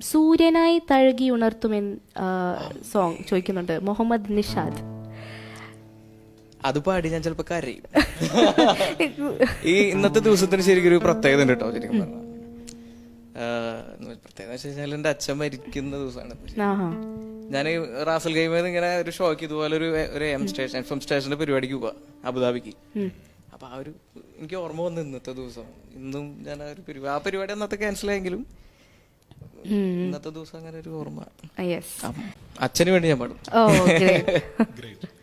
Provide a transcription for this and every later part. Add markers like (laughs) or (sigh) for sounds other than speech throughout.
സൂര്യനായി തഴുകി ഉണർത്തുമെൻ സോങ് ചോദിക്കുന്നുണ്ട്. മുഹമ്മദ് നിഷാദ്. അത് പാടി ഞാൻ ചിലപ്പോ കരയും. (laughs) ഈ ഇന്നത്തെ ദിവസത്തിന് ശരിക്കും ഒരു പ്രത്യേകത ഉണ്ട് കേട്ടോ ശരിക്കും പ്രത്യേകത വെച്ച് കഴിഞ്ഞാൽ എന്റെ അച്ഛൻ മരിക്കുന്ന ദിവസമാണ്. ഞാൻ റാസൽ ഗെയിമിൽ ഇങ്ങനെ ഒരു ഷോക്ക് ഇതുപോലെ ഒരു ഒരു എം സ്റ്റേഷൻ എഫ് എം സ്റ്റേഷന്റെ പരിപാടിക്ക് പോവാ അബുദാബിക്ക്. അപ്പൊ ആ ഒരു എനിക്ക് ഓർമ്മ വന്നു ഇന്നത്തെ ദിവസം. ഇന്നും ഞാൻ ആ ഒരു പരിപാടി ആ പരിപാടി അന്നത്തെ ക്യാൻസൽ ആയെങ്കിലും ഇന്നത്തെ ദിവസം അങ്ങനെ ഒരു ഓർമ്മ. യെസ് അച്ഛന് വേണ്ടി ഞാൻ പാടും. ഓ ഗ്രേറ്റ് (laughs)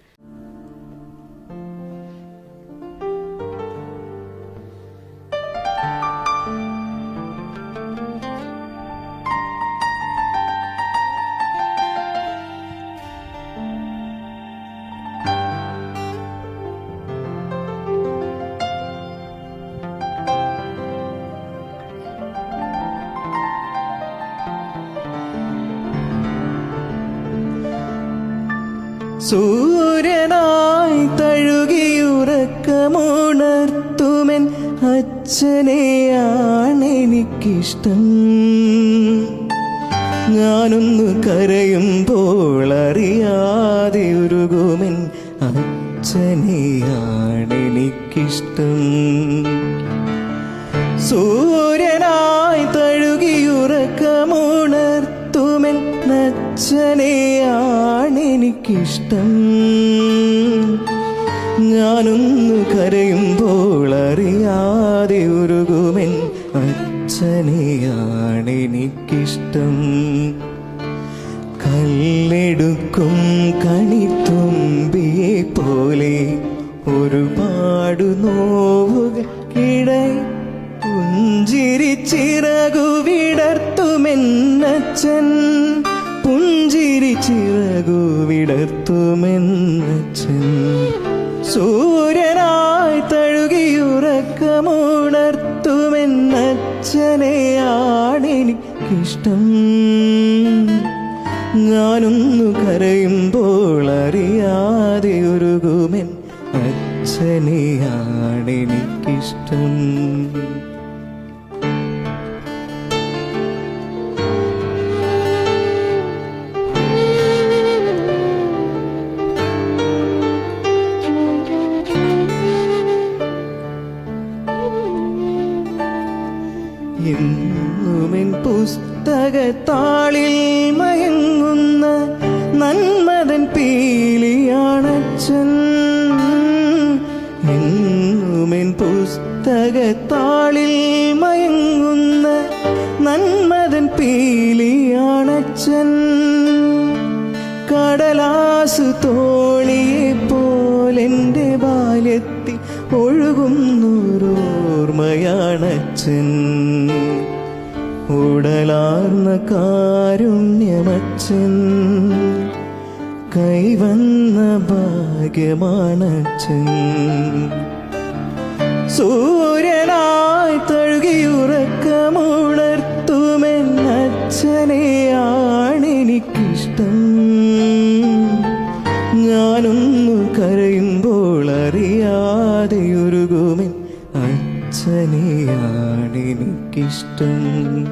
സൂര്യനായി തഴുകിയുറക്കമുണർത്തുമൻ അച്ഛനെയാണെനിക്കിഷ്ടം ഞാനൊന്ന് കരയുമ്പോൾ അറിയാതെ ഉരുകുമൻ അച്ഛനെയാണെനിക്കിഷ്ടം ഞാനൊന്നു കരയുമ്പോൾ അറിയാതെ ഉരുകുമെൻ അച്ഛനെയാണെനിക്കിഷ്ടം കല്ലെടുക്കും കണിത്തുമ്പിയെ പോലെ ഒരുപാട് നോവുകൾക്കിടെ പുഞ്ചിരിച്ചിറകു വിടർത്തുമെന്നച്ഛൻ. പുഞ്ചിരിച്ചിറകു വിടർത്തുമെന്നച്ഛൻ. സൂര്യനായി തഴുകിയുറക്കമുണർത്തുമെന്നച്ഛനെയാണെനിക്കിഷ്ടം. ഞാനൊന്നു കരയുമ്പോൾ അറിയാതെ ഉരുകുമെൻ അച്ഛനെയാണെനിക്കിഷ്ടം എന്നുമെൻ പുസ്തകത്താളിൽ മയങ്ങുന്ന നന്മതൻ പീലിയാണച്ഛൻ. എന്നുമെൻ പുസ്തകത്താളിൽ മയങ്ങുന്ന നന്മതൻ പീലിയാണച്ഛൻ. കടലാസു തോണിയെ പോലെന്റെ ബാല്യത്തിൽ ഒഴുകുന്നൊരോർമ്മയാണച്ഛൻ. ഉടലാർന്ന കാരുണ്യമച്ഛൻ കൈവന്ന ഭാഗ്യമാണച്ഛൻ. സൂര്യനായി തഴുകിയുറക്കമുണർത്തുമെന്നച്ഛനെയാണെനിക്കിഷ്ടം. ഞാനൊന്നു കരയുമ്പോൾ അറിയാതെയുരുകുമെൻ അറിയാതെ ഉരുകുമെൻ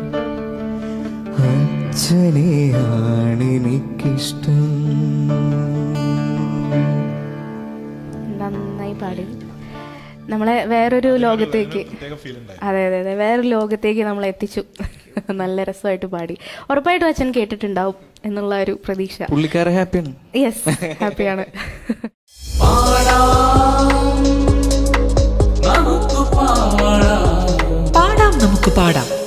അച്ഛനെയാണ് എനിക്കിഷ്ടം. നന്നായി പാടി. നമ്മളെ വേറൊരു ലോകത്തേക്ക് അതെ അതെ അതെ. വേറൊരു ലോകത്തേക്ക് നമ്മൾ എത്തിച്ചു. നല്ല രസമായിട്ട് പാടി. ഉറപ്പായിട്ടും അച്ഛൻ കേട്ടിട്ടുണ്ടാവും എന്നുള്ള ഒരു പ്രതീക്ഷ. പുള്ളിക്കാരെ ഹാപ്പിയാണ്. യെസ് ഹാപ്പിയാണ് പാടാം.